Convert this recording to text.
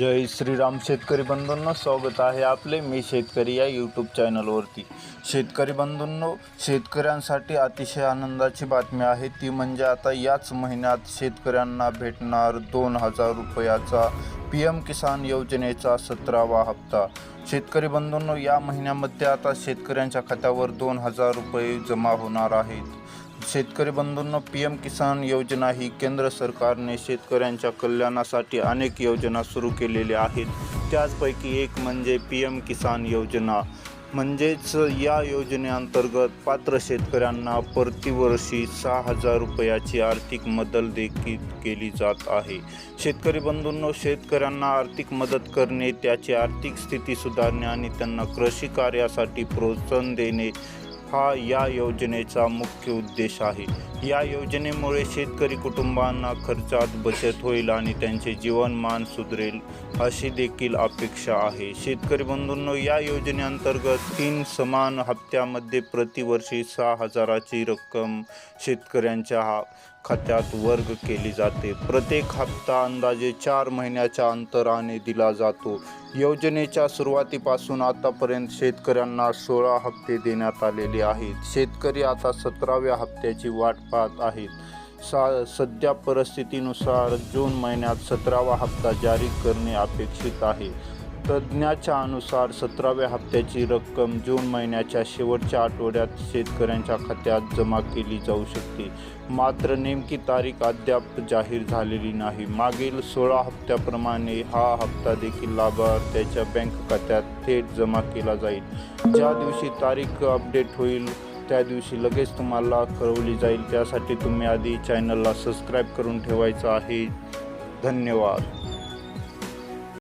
जय श्रीराम शेतकरी बंधूंना स्वागत आहे आपले मी शेतकरी या यूट्यूब चॅनलवरती शेतकरी बंधूंनो शेतकऱ्यांसाठी अतिशय आनंदाची बातमी आहे. ती म्हणजे आता याच महिन्यात शेतकऱ्यांना भेटणार दोन हजार रुपयाचा पी एम किसान योजनेचा सतरावा हप्ता. शेतकरी बंधूंनो या महिन्यामध्ये आता शेतकऱ्यांच्या खात्यावर दोन हजार रुपये जमा होणार आहेत. शेतकरी बंधूंना पी एम किसान योजना ही केंद्र सरकारने शेतकऱ्यांच्या कल्याणासाठी अनेक योजना सुरू केलेल्या आहेत. त्याचपैकी एक म्हणजे पी एम किसान योजना. म्हणजेच या योजनेअंतर्गत पात्र शेतकऱ्यांना प्रतिवर्षी सहा हजार रुपयाची आर्थिक मदत देखील केली जात आहे. शेतकरी बंधूंनो शेतकऱ्यांना आर्थिक मदत करणे त्याची आर्थिक स्थिती सुधारणे आणि त्यांना कृषी कार्यासाठी प्रोत्साहन देणे हा या योजनेचा मुख्य उद्देश आहे. या योजनेमुळे शेतकरी कुटुंबांना खर्चात बचत होईल आणि त्यांचे जीवनमान सुधरेल अशी देखील अपेक्षा आहे. शेतकरी बंधूंनो या योजनेअंतर्गत तीन समान हप्त्यामध्ये प्रतिवर्षी सहा हजाराची रक्कम शेतकऱ्यांच्या हा खात्यात वर्ग केली जाते. प्रत्येक हप्ता अंदाजे चार महिन्याच्या अंतराने दिला जातो. योजनेच्या सुरुवातीपासून आतापर्यंत शेतकऱ्यांना सोळा हप्ते देण्यात आलेले आहेत. शेतकरी आता सतराव्या हप्त्याची वाट पाहत आहेत. सा सध्या परिस्थितीनुसार जून महिन्यात सतरावा हप्ता जारी करणे अपेक्षित आहे. तज्ज्ञाच्या अनुसार सतराव्या हप्त्याची रक्कम जून महिन्याच्या शेवटच्या आठवड्यात शेतकऱ्यांच्या खात्यात जमा केली जाऊ शकते. मात्र नेमकी तारीख अद्याप जाहीर झालेली नाही. मागील सोळा हप्त्याप्रमाणे हा हप्ता देखील लाभार्थ्याच्या बँक खात्यात थेट जमा केला जाईल. ज्या दिवशी तारीख अपडेट होईल त्या दिवशी लगेच तुम्हाला कळवली जाईल. त्यासाठी तुम्ही आधी चॅनलला सबस्क्राईब करून ठेवायचं आहे. धन्यवाद.